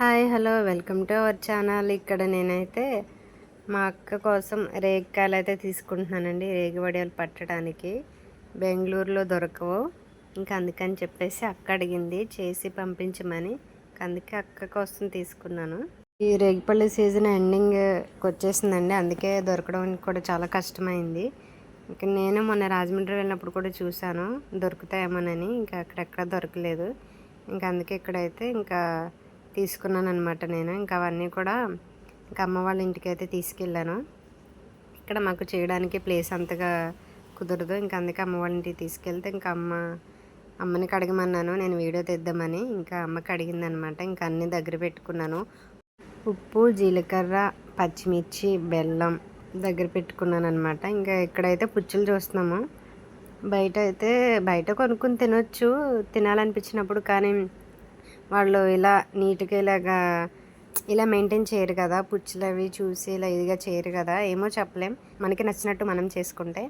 Hi hello welcome to our channel. ఇక్కడ నేనైతే మా అక్క కోసం రేగికాయలు అయితే తీసుకుంటున్నానండి రేగి వడియాలు పట్టడానికి. బెంగళూరులో దొరకవు. ఇంకా అందుకని చెప్పేసి అక్క అడిగింది చేసి పంపించమని. అందుకే అక్క కోసం తీసుకున్నాను. ఈ రేగిపల్లి సీజన్ ఎండింగ్ వచ్చేసిందండి అందుకే దొరకడం కూడా చాలా కష్టమైంది. ఇంకా నేను మొన్న రాజమండ్రి వెళ్ళినప్పుడు కూడా చూశాను దొరుకుతాయేమోనని. ఇంకా అక్కడెక్కడ దొరకలేదు. ఇంకా అందుకే ఇక్కడైతే ఇంకా తీసుకున్నాను అనమాట నేను. ఇంకా అవన్నీ కూడా ఇంకా అమ్మ వాళ్ళ ఇంటికి అయితే తీసుకెళ్ళాను. ఇక్కడ మాకు చేయడానికి ప్లేస్ అంతగా కుదరదు. ఇంకా అందుకే అమ్మ వాళ్ళ ఇంటికి తీసుకెళ్తే ఇంకా అమ్మ అమ్మని కడగమన్నాను. నేను వీడియో తెద్దామని ఇంకా అమ్మకి అడిగింది అనమాట ఇంకా అన్నీ దగ్గర పెట్టుకున్నాను. ఉప్పు జీలకర్ర పచ్చిమిర్చి బెల్లం దగ్గర పెట్టుకున్నాను అనమాట ఇంకా ఇక్కడైతే పుచ్చులు చూస్తున్నాము బయట అయితే బయట కొనుక్కుని తినొచ్చు. తినాలనిపించినప్పుడు కానీ వాళ్ళు ఇలా నీట్గా ఇలాగా ఇలా మెయింటైన్ చేయరు కదా పుచ్చులు అవి చూసి ఇలా ఇదిగా చేయరు కదా ఏమో చెప్పలేం. మనకి నచ్చినట్టు మనం చేసుకుంటే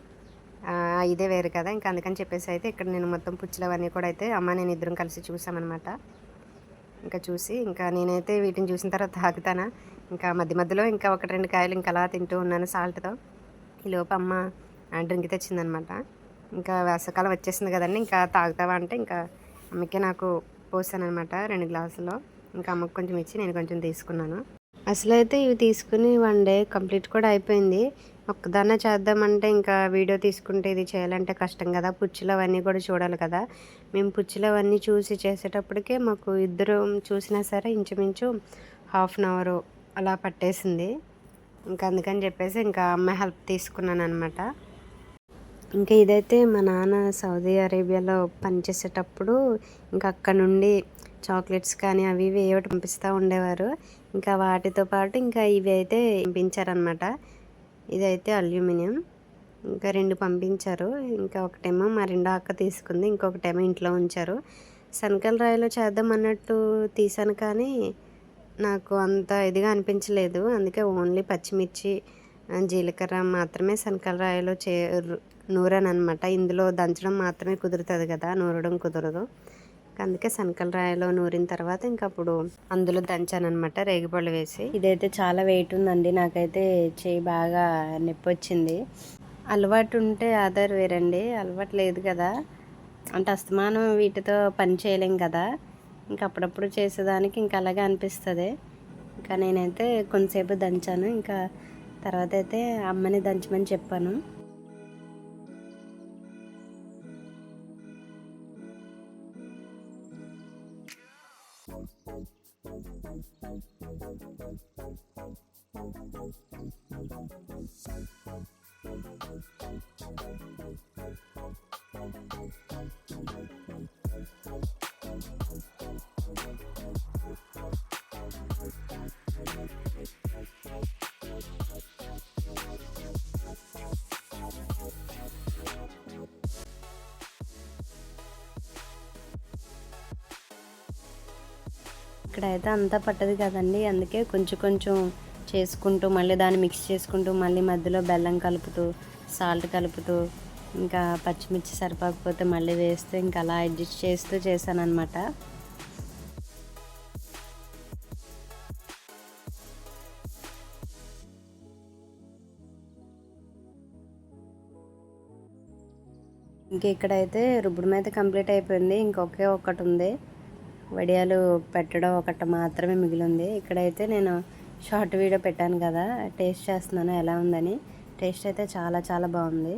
ఇదే వేరు కదా. ఇంకా అందుకని చెప్పేసి అయితే ఇక్కడ నేను మొత్తం పుచ్చులు అవన్నీ కూడా అయితే అమ్మ నేను ఇద్దరం కలిసి చూసామన్నమాట. ఇంకా చూసి ఇంకా నేనైతే వీటిని చూసిన తర్వాత తాగుతానా. ఇంకా మధ్య మధ్యలో ఇంకా ఒకటి రెండు కాయలు ఇంకా అలా తింటూ ఉన్నాను సాల్ట్తో. ఈ లోపు అమ్మ డ్రింక్ తెచ్చిందనమాట ఇంకా వేసవకాలం వచ్చేసింది కదండి ఇంకా తాగుతావా అంటే ఇంకా అమ్మకే నాకు పోసాను అనమాట రెండు గ్లాసులో. ఇంకా అమ్మకు కొంచెం ఇచ్చి నేను కొంచెం తీసుకున్నాను. అసలు అయితే ఇవి తీసుకుని వన్ డే కంప్లీట్ కూడా అయిపోయింది. ఒక్కదాన్నే చేద్దామంటే ఇంకా వీడియో తీసుకుంటే ఇది చేయాలంటే కష్టం కదా. పుచ్చులు అవన్నీ కూడా చూడాలి కదా. మేము పుచ్చులు అవన్నీ చూసి చేసేటప్పటికే మాకు ఇద్దరు చూసినా సరే ఇంచుమించు హాఫ్ అన్ అవర్ అలా పట్టేసింది. ఇంకా అందుకని చెప్పేసి ఇంకా అమ్మాయి హెల్ప్ తీసుకున్నాను అనమాట ఇంకా ఇదైతే మా నాన్న సౌదీ అరేబియాలో పనిచేసేటప్పుడు ఇంకా అక్కడ నుండి చాక్లెట్స్ కానీ అవి ఇవి ఏవి పంపిస్తూ ఉండేవారు. ఇంకా వాటితో పాటు ఇంకా ఇవి అయితే పంపించారనమాట ఇదైతే అల్యూమినియం. ఇంకా రెండు పంపించారు. ఇంకా ఒకటేమో మా రెండో అక్క తీసుకుంది. ఇంకొకటేమో ఇంట్లో ఉంచారు. శనకల రాయిలో చేద్దాం అన్నట్టు తీసాను కానీ నాకు అంత ఇదిగా అనిపించలేదు. అందుకే ఓన్లీ పచ్చిమిర్చి జీలకర్ర మాత్రమే శనకల రాయిలో చే నూరానమాట అనమాట ఇందులో దంచడం మాత్రమే కుదురుతుంది కదా నూరడం కుదరదు. అందుకే శనకల రాయిలో నూరిన తర్వాత ఇంకా అప్పుడు అందులో దంచానమాట రేగిపళ్ళు వేసి. ఇదైతే చాలా వెయిట్ ఉందండి నాకైతే చేయి బాగా నొప్పి వచ్చింది అలవాటు ఉంటే ఆధార్ వేరండి అలవాటు లేదు కదా. అంటే అస్తమానం వీటితో పని చేయలేం కదా. ఇంకా అప్పుడప్పుడు చేసేదానికి ఇంకా అలాగే అనిపిస్తుంది. ఇంకా నేనైతే కొంతసేపు దంచాను ఇంకా తర్వాత అయితే అమ్మని దంచమని చెప్పాను. Thank you. ఇక్కడైతే అంతా పట్టదు కదండి. అందుకే కొంచెం కొంచెం చేసుకుంటూ మళ్ళీ దాన్ని మిక్స్ చేసుకుంటూ మళ్ళీ మధ్యలో బెల్లం కలుపుతూ సాల్ట్ కలుపుతూ ఇంకా పచ్చిమిర్చి సరిపోకపోతే మళ్ళీ వేస్తూ ఇంకా అలా అడ్జస్ట్ చేస్తూ చేశాను అనమాట ఇంక ఇక్కడైతే రుబ్బుడు మీద కంప్లీట్ అయిపోయింది. ఇంకొకే ఒక్కటి ఉంది. వడియాలు పెట్టడం ఒకటి మాత్రమే మిగిలింది. ఇక్కడైతే నేను షార్ట్ వీడియో పెట్టాను కదా టేస్ట్ చేస్తున్నాను ఎలా ఉందని. టేస్ట్ అయితే చాలా చాలా బాగుంది.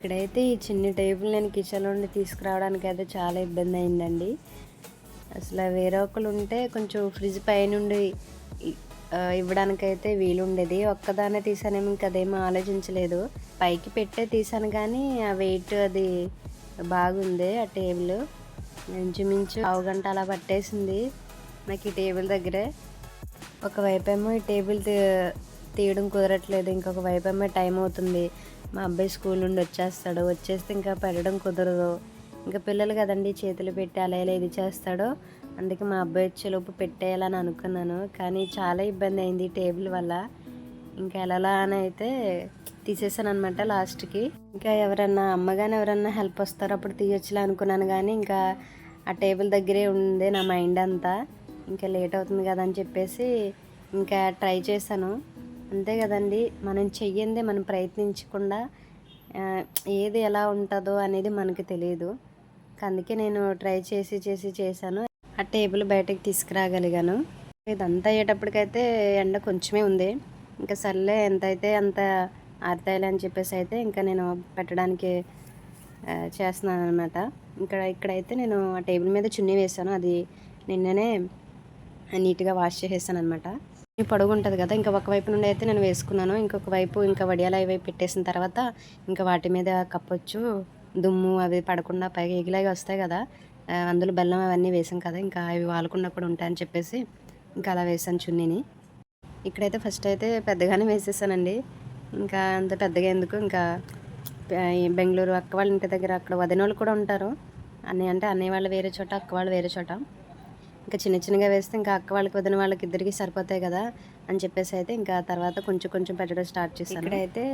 ఇక్కడైతే ఈ చిన్న టేబుల్ నేను కిచెన్లో నుండి తీసుకురావడానికి అయితే చాలా ఇబ్బంది అయిందండి. అసలు వేరే ఒకరు ఉంటే కొంచెం ఫ్రిడ్జ్ పైనుండి ఇవ్వడానికైతే వీలుండేది. ఒక్కదాన్నే తీసానేమో ఇంక అదేమో ఆలోచించలేదు. పైకి పెట్టే తీసాను కానీ ఆ వెయిట్ అది బాగుంది ఆ టేబుల్. ఇంచుమించు పావు గంట అలా పట్టేసింది నాకు ఈ టేబుల్ దగ్గరే. ఒకవైపు ఏమో ఈ టేబుల్ తీ- తీయడం కుదరట్లేదు ఇంకొక వైపు ఏమో టైం అవుతుంది మా అబ్బాయి స్కూల్ నుండి వచ్చేస్తాడు. వచ్చేస్తే ఇంకా పెట్టడం కుదరదు. ఇంకా పిల్లలు కదండి చేతులు పెట్టి అలా ఇలా ఇది చేస్తాడో. అందుకే మా అబ్బాయి వచ్చేలోపు పెట్టేయాలని అనుకున్నాను. కానీ చాలా ఇబ్బంది అయింది టేబుల్ వల్ల. ఇంకా ఎలా అని అయితే తీసేసాను అనమాట లాస్ట్కి. ఇంకా ఎవరన్నా అమ్మగాని ఎవరన్నా హెల్ప్ వస్తారో అప్పుడు తీయొచ్చులే అనుకున్నాను కానీ ఇంకా ఆ టేబుల్ దగ్గరే ఉంది నా మైండ్ అంతా. ఇంకా లేట్ అవుతుంది కదా అని చెప్పేసి ఇంకా ట్రై చేశాను. అంతే కదండి. మనం చెయ్యందే మనం ప్రయత్నించకుండా ఏది ఎలా ఉంటుందో అనేది మనకి తెలియదు అందుకే నేను ట్రై చేసి చేసి చేశాను. ఆ టేబుల్ బయటకు తీసుకురాగలిగాను. ఇదంతా అయ్యేటప్పటికైతే ఎండ కొంచెమే ఉంది. ఇంకా సర్లే ఎంత అయితే అంత ఆరుతాయిలే అని చెప్పేసి అయితే ఇంకా నేను పెట్టడానికి చేస్తున్నాను అనమాట ఇక్కడ ఇక్కడైతే నేను ఆ టేబుల్ మీద చున్నీ వేసాను అది నిన్ననే నీట్గా వాష్ చేసేసాను అనమాట పొడుగు ఉంటుంది కదా ఇంకా ఒక వైపు నుండి అయితే నేను వేసుకున్నాను. ఇంకొక వైపు ఇంకా వడియాలు అవి పెట్టేసిన తర్వాత ఇంకా వాటి మీద కప్పొచ్చు దుమ్ము అవి పడకుండా పైగా ఎగిలాగి వస్తాయి కదా అందులో బెల్లం అవన్నీ వేసాం కదా ఇంకా అవి వాలకుండా కూడా ఉంటాయని చెప్పేసి ఇంకా అలా వేసాను చున్నీని. ఇక్కడైతే ఫస్ట్ అయితే పెద్దగానే వేసేసానండి. ఇంకా అంత పెద్దగా ఎందుకు ఇంకా బెంగళూరు అక్క వాళ్ళ ఇంటి దగ్గర అక్కడ వదిన వాళ్ళు కూడా ఉంటారు. అన్నయ్య అంటే అన్నయ్య వాళ్ళు వేరే చోట అక్క వాళ్ళు వేరే చోట. ఇంకా చిన్న చిన్నగా వేస్తే ఇంకా అక్క వాళ్ళకి వదిన వాళ్ళకి ఇద్దరికి సరిపోతాయి కదా అని చెప్పేసి అయితే ఇంకా తర్వాత కొంచెం కొంచెం పెట్టడం స్టార్ట్ చేశాను. ఇక్కడైతే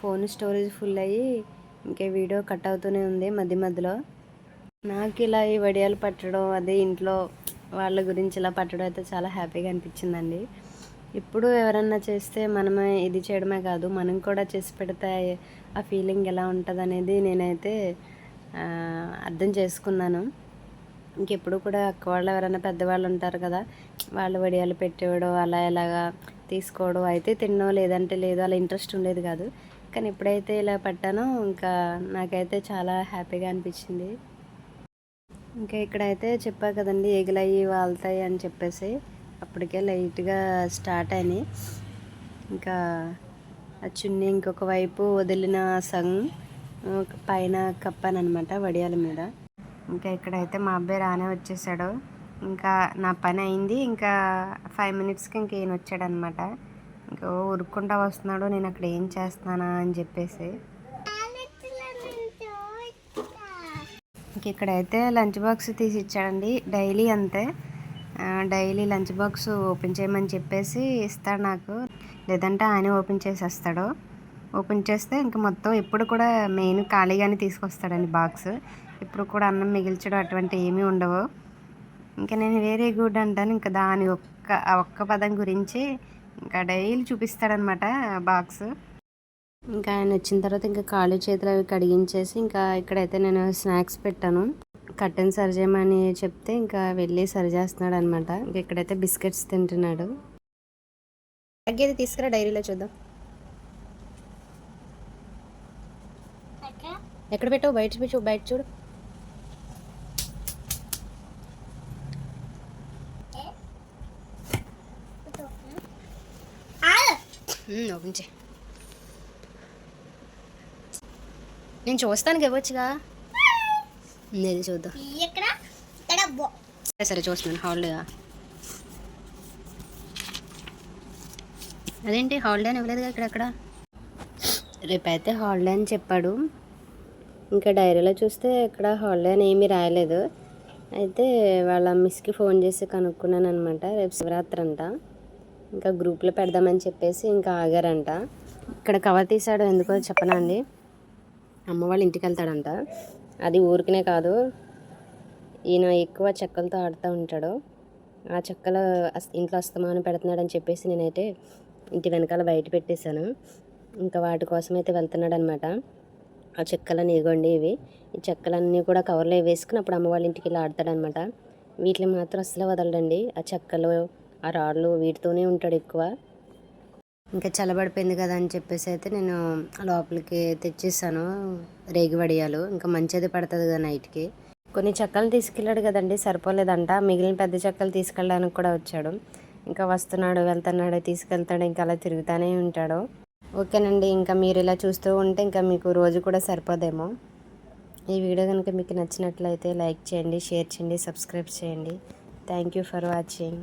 ఫోన్ స్టోరేజ్ ఫుల్ అయ్యి ఇంకా వీడియో కట్ అవుతూనే ఉంది మధ్య మధ్యలో. నాకు ఇలా ఈ వడియాలు పట్టడం అదే ఇంట్లో వాళ్ళ గురించి ఇలా పట్టడం అయితే చాలా హ్యాపీగా అనిపించిందండి. ఇప్పుడు ఎవరన్నా చేస్తే మనమే ఇది చేయడమే కాదు మనం కూడా చేసి పెడితే ఆ ఫీలింగ్ ఎలా ఉంటుంది అనేది నేనైతే అర్థం చేసుకున్నాను. ఇంకెప్పుడు కూడా అక్క వాళ్ళు ఎవరైనా పెద్దవాళ్ళు ఉంటారు కదా వాళ్ళు వడియాలు పెట్టేవాడు అలా ఎలాగా తీసుకోవడం అయితే తినడం లేదంటే లేదు అలా ఇంట్రెస్ట్ ఉండేది కాదు. కానీ ఎప్పుడైతే ఇలా పట్టానో ఇంకా నాకైతే చాలా హ్యాపీగా అనిపించింది. ఇంకా ఇక్కడైతే చెప్పా కదండి ఎగిలయ్యి వాళ్తాయి అని చెప్పేసి. అప్పటికే లైట్గా స్టార్ట్ అయినాయి. ఇంకా ఆ చున్నీ ఇంకొక వైపు వదిలిన సగం పైన కప్పాను అనమాట వడియాల మీద. ఇంకా ఇక్కడైతే మా అబ్బాయి రానే వచ్చేసాడు. ఇంకా నా పని అయింది. ఇంకా ఫైవ్ మినిట్స్కి ఇంక ఈయన వచ్చాడనమాట. ఇంకా ఉరుక్కుంటా వస్తున్నాడు. నేను అక్కడ ఏం చేస్తానా అని చెప్పేసి. ఇంక ఇక్కడైతే లంచ్ బాక్స్ తీసి ఇచ్చాడండి. డైలీ అంతే. డైలీ లంచ్ బాక్స్ ఓపెన్ చేయమని చెప్పేసి ఇస్తాడు నాకు. లేదంటే ఆయన ఓపెన్ చేసేస్తాడు. ఓపెన్ చేస్తే ఇంకా మొత్తం ఎప్పుడు కూడా మెయిన్ ఖాళీగానే తీసుకొస్తాడండి బాక్స్. ఇప్పుడు కూడా అన్నం మిగిల్చడం అటువంటి ఏమీ ఉండవు. ఇంకా నేను వేరే గుడ్ అంటాను. ఇంకా దాని ఒక్క ఆ ఒక్క పదం గురించి ఇంకా డైలీ చూపిస్తాడనమాట బాక్స్. ఇంకా ఆయన వచ్చిన తర్వాత ఇంకా కాళ్ళు చేతులు అవి కడిగించేసి ఇంకా ఇక్కడైతే నేను స్నాక్స్ పెట్టాను. కట్టెన్ సరి చేయమని చెప్తే ఇంకా వెళ్ళి సరి చేస్తున్నాడు అనమాట ఇంకా ఇక్కడైతే బిస్కెట్స్ తింటున్నాడు. తగ్గేది తీసుకురా డైరీలో చూద్దాం. ఎక్కడ? పెట్టావు? బయట చూడు బయట చూడు. ఓపెన్ చేయి నేను చూస్తానికి ఇవ్వచ్చుగా నేను చూద్దాం. ఇక్కడ ఇక్కడ సరే సరే చూస్తున్నాను. హాలిడేగా అదేంటి? హాలిడే అని ఇవ్వలేదుగా ఇక్కడక్కడ? రేపైతే హాలిడే అని చెప్పాడు. ఇంకా డైరీలో చూస్తే ఇక్కడ హాలిడే అని ఏమీ రాయలేదు. అయితే వాళ్ళ మిస్కి ఫోన్ చేసి కనుక్కున్నాను అనమాట రేపు శివరాత్రి అంట. ఇంకా గ్రూప్లో పెడదామని చెప్పేసి ఇంకా ఆగారంట. ఇక్కడ కవర్ తీసాడు ఎందుకో చెప్పనండి అమ్మ వాళ్ళ ఇంటికి వెళ్తాడంట. అది ఊరికనే కాదు. ఈయన ఎక్కువ చెక్కలతో ఆడుతూ ఉంటాడు. ఆ చెక్కలు ఇంట్లో అస్తమానం పెడుతున్నాడని చెప్పేసి నేనైతే ఇంటి వెనకాల బయట పెట్టేశాను. ఇంకా వాటి కోసం అయితే వెళ్తున్నాడు అనమాట ఆ చెక్కలన్నీ ఇగోండి ఇవి. ఈ చెక్కలన్నీ కూడా కవర్లో వేసుకుని అప్పుడు అమ్మ వాళ్ళ ఇంటికి వెళ్ళి ఆడతాడనమాట. వీటిని మాత్రం అసలు వదలడండి. ఆ చెక్కలు ఆ రాళ్ళు వీటితోనే ఉంటాడు ఎక్కువ. ఇంకా చల్లబడిపోయింది కదా అని చెప్పేసి అయితే నేను లోపలికి తెచ్చేసాను రేగి వడియాలు. ఇంకా మంచిది పడుతుంది కదా నైట్కి. కొన్ని చెక్కలు తీసుకెళ్ళాడు కదండి సరిపోలేదంట. మిగిలిన పెద్ద చెక్కలు తీసుకెళ్ళడానికి కూడా వచ్చాడు. ఇంకా వస్తున్నాడు వెళ్తున్నాడు తీసుకెళ్తాడు ఇంకా అలా తిరుగుతూనే ఉంటాడు. ఓకేనండి ఇంకా మీరు ఇలా చూస్తూ ఉంటే ఇంకా మీకు రోజు కూడా సరిపోదేమో. ఈ వీడియో కనుక మీకు నచ్చినట్లయితే లైక్ చేయండి షేర్ చేయండి సబ్స్క్రైబ్ చేయండి. Thank you for watching.